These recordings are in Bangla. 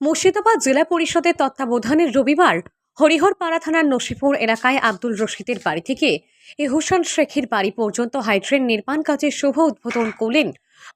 মুর্শিদাবাদ জেলা পরিষদের তত্ত্বাবধানের রবিবার হরিহরপাড়া থানার নসিপুর এলাকায় আব্দুল রশিদের বাড়ি থেকে এহুসান শেখের বাড়ি পর্যন্ত হাইড্রেন নির্মাণ কাজের শুভ উদ্বোধন করলেন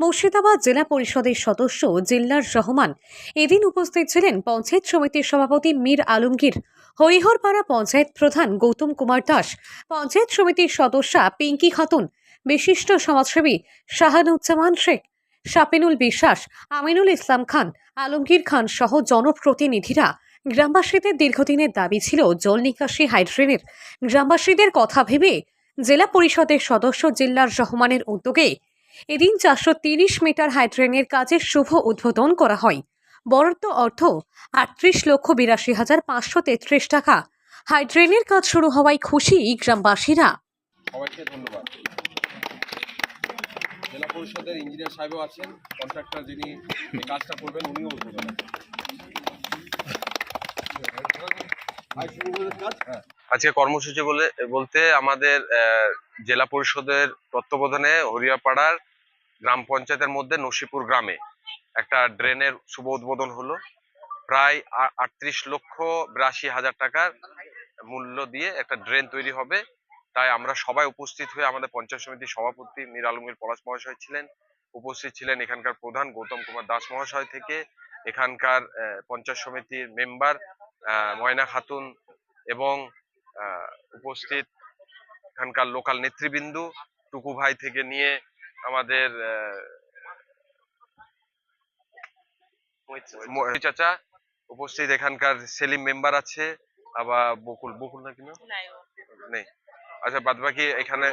মুর্শিদাবাদ জেলা পরিষদের সদস্য জিল্লার রহমান। এদিন উপস্থিত ছিলেন পঞ্চায়েত সমিতির সভাপতি মীর আলমগীর, হরিহরপাড়া পঞ্চায়েত প্রধান গৌতম কুমার দাস, পঞ্চায়েত সমিতির সদস্যা পিঙ্কি খাতুন, বিশিষ্ট সমাজসেবী শাহানুজ্জামান শেখ শাপিনুল বিশ্বাস, আমিনুল ইসলাম খান, আলমগীর খান সহ জনপ্রতিনিধিরা গ্রামবাসীদের দীর্ঘদিনের দাবি ছিল জল নিকাশি হাইড্রেনের। গ্রামবাসীদের কথা ভেবে জেলা পরিষদের সদস্য জিল্লার রহমানের উদ্যোগে এদিন চারশো মিটার হাইড্রেনের কাজের শুভ উদ্বোধন করা হয়। বরাদ্দ অর্থ আটত্রিশ লক্ষ বিরাশি হাজার পাঁচশো তেত্রিশ টাকা। হাইড্রেনের কাজ শুরু হওয়ায় খুশি গ্রামবাসীরা। ধন্যবাদ। জেলা পরিষদের ইঞ্জিনিয়ার সাহেবও আছেন কন্ট্রাক্টর যিনি কাজটা করবেন, উনিও উদ্বোধন। আজকে কর্মসূচি বলে, বলতে আমাদের জেলা পরিষদের তত্ত্বাবধানে হরিয়াপাড়ার গ্রাম পঞ্চায়েতের মধ্যে নসিপুর গ্রামে একটা ড্রেনের শুভ উদ্বোধন হলো প্রায় আটত্রিশ লক্ষ বিরাশি হাজার টাকার মূল্য দিয়ে একটা ড্রেন তৈরি হবে তাই আমরা সবাই উপস্থিত হয়ে আমাদের পঞ্চায়েত সমিতির সভাপতি মীর আলমগীর পলাশ মহাশয় ছিলেন উপস্থিত ছিলেন এখানকার প্রধান গৌতম কুমার দাস মহাশয় থেকে এখানকার পঞ্চায়েত সমিতির মেম্বার ময়না খাতুন এবং উপস্থিত এখানকার লোকাল নেতৃবৃন্দু টুকু ভাই থেকে নিয়ে আমাদের চাচা উপস্থিত এখানকার সেলিম মেম্বার আছে আবার বকুল বকুল না কিনা নেই। আচ্ছা বাদ বাকি এখানে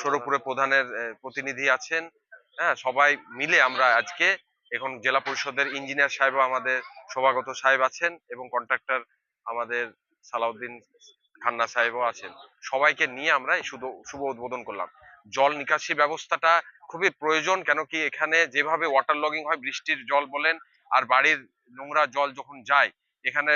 সৌরপুরে প্রধানের প্রতিনিধি আছেন। হ্যাঁ সবাই মিলে আমরা আজকে এখন জেলা পরিষদের ইঞ্জিনিয়ার সাহেব আমাদের সভাগত সাহেব আছেন এবং কন্ট্রাক্টর আমাদের সালাউদ্দিন খান্না সাহেবও আছেন। সবাইকে নিয়ে আমরা এই শুধু শুভ উদ্বোধন করলাম। জল নিকাশি ব্যবস্থাটা খুবই প্রয়োজন কেন কি এখানে যেভাবে ওয়াটার লগিং হয় বৃষ্টির জল বলেন আর বাড়ির নোংরা জল যখন যায় এখানে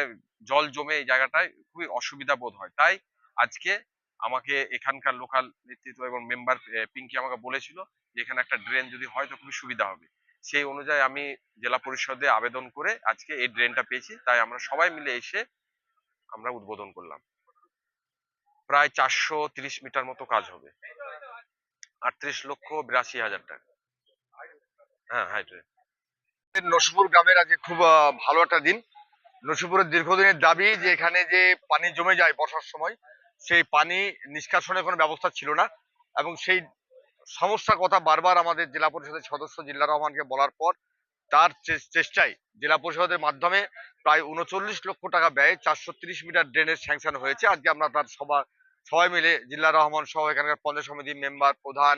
জল জমে এই জায়গাটায় খুবই অসুবিধা বোধ হয়। তাই আজকে আমাকে এখানকার লোকাল নেতৃত্ব এবং মেম্বার পিঙ্কি আমাকে বলেছিল যে এখানে একটা ড্রেন যদি হয় তো খুবই সুবিধা হবে। সেই অনুযায়ী আমি জেলা পরিষদে আবেদন করে আজকে এই ড্রেনটা পেয়েছি। তাই আমরা সবাই মিলে এসে আমরা উদ্বোধন করলাম। প্রায় চারশো তিরিশ মিটার মতো কাজ হবে। আটত্রিশ লক্ষ বিরাশি হাজার টাকা। হ্যাঁ হাইড্রেন নসিপুর গ্রামের আজকে খুব ভালো একটা দিন। নসিপুরের দীর্ঘদিনের দাবি যে এখানে যে পানি জমে যায় বর্ষার সময় সেই পানি নিষ্কাশনের কোনো ব্যবস্থা ছিল না এবং সেই সমস্যার কথা বারবার আমাদের জেলা পরিষদের সদস্য জিল্লা রহমানকে বলার পর তার চেষ্টায় জেলা পরিষদের মাধ্যমে প্রায় উনচল্লিশ লক্ষ টাকা ব্যয়ে চারশো মিটার ড্রেনের স্যাংশন হয়েছে। আজকে আমরা তার সভা, সবাই মিলে জিল্লা রহমান সহ এখানকার পঞ্চায়েত সমিতির মেম্বার, প্রধান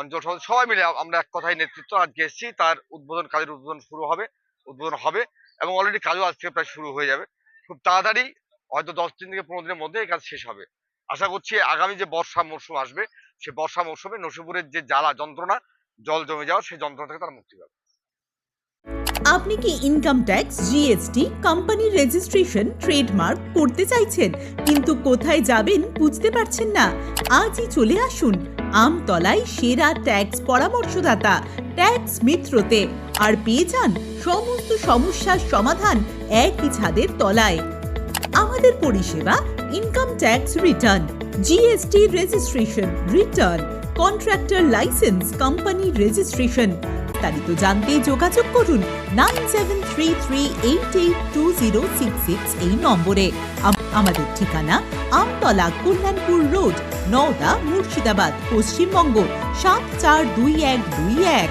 অঞ্চল সভাপতি সবাই মিলে আমরা এক কথায় নেতৃত্ব আজকে এসেছি। তার উদ্বোধন, কাজের উদ্বোধন শুরু হবে, উদ্বোধন হবে এবং অলরেডি কাজও আজকে প্রায় শুরু হয়ে যাবে। খুব তাড়াতাড়ি হয়তো দশ দিন থেকে পনেরো দিনের মধ্যে এই কাজ শেষ হবে। আশা করছি আগামী যে বর্ষা মরশুম আসবে, সে বর্ষা মরশুমে নসিপুরের যে জ্বালা যন্ত্রণা, জল জমে যাওয়া, সেই যন্ত্রণা থেকে তারা মুক্তি পাবে। আপনি কি ইনকাম ট্যাক্স জিএসটি কোম্পানির রেজিস্ট্রেশন ট্রেডমার্ক করতে চাইছেন, কিন্তু কোথায় যাবেন বুঝতে পারছেন না? আজই চলে আসুন আমতলায় সেরা ট্যাক্স পরামর্শদাতা ট্যাক্স মিত্রতে, আর পেয়ে যান সমস্ত সমস্যার সমাধান একই ছাদের তলায়। আমাদের পরিষেবা income tax return GST registration return contractor licence company registration বিস্তারিত জানতে যোগাযোগ করুন nine seven three three eight eight two zero six six এই নম্বরে। আমাদের ঠিকানা আমতলা কল্যাণপুর রোড, নওদা মুর্শিদাবাদ, পশ্চিমবঙ্গ, সাত চার দুই এক দুই এক।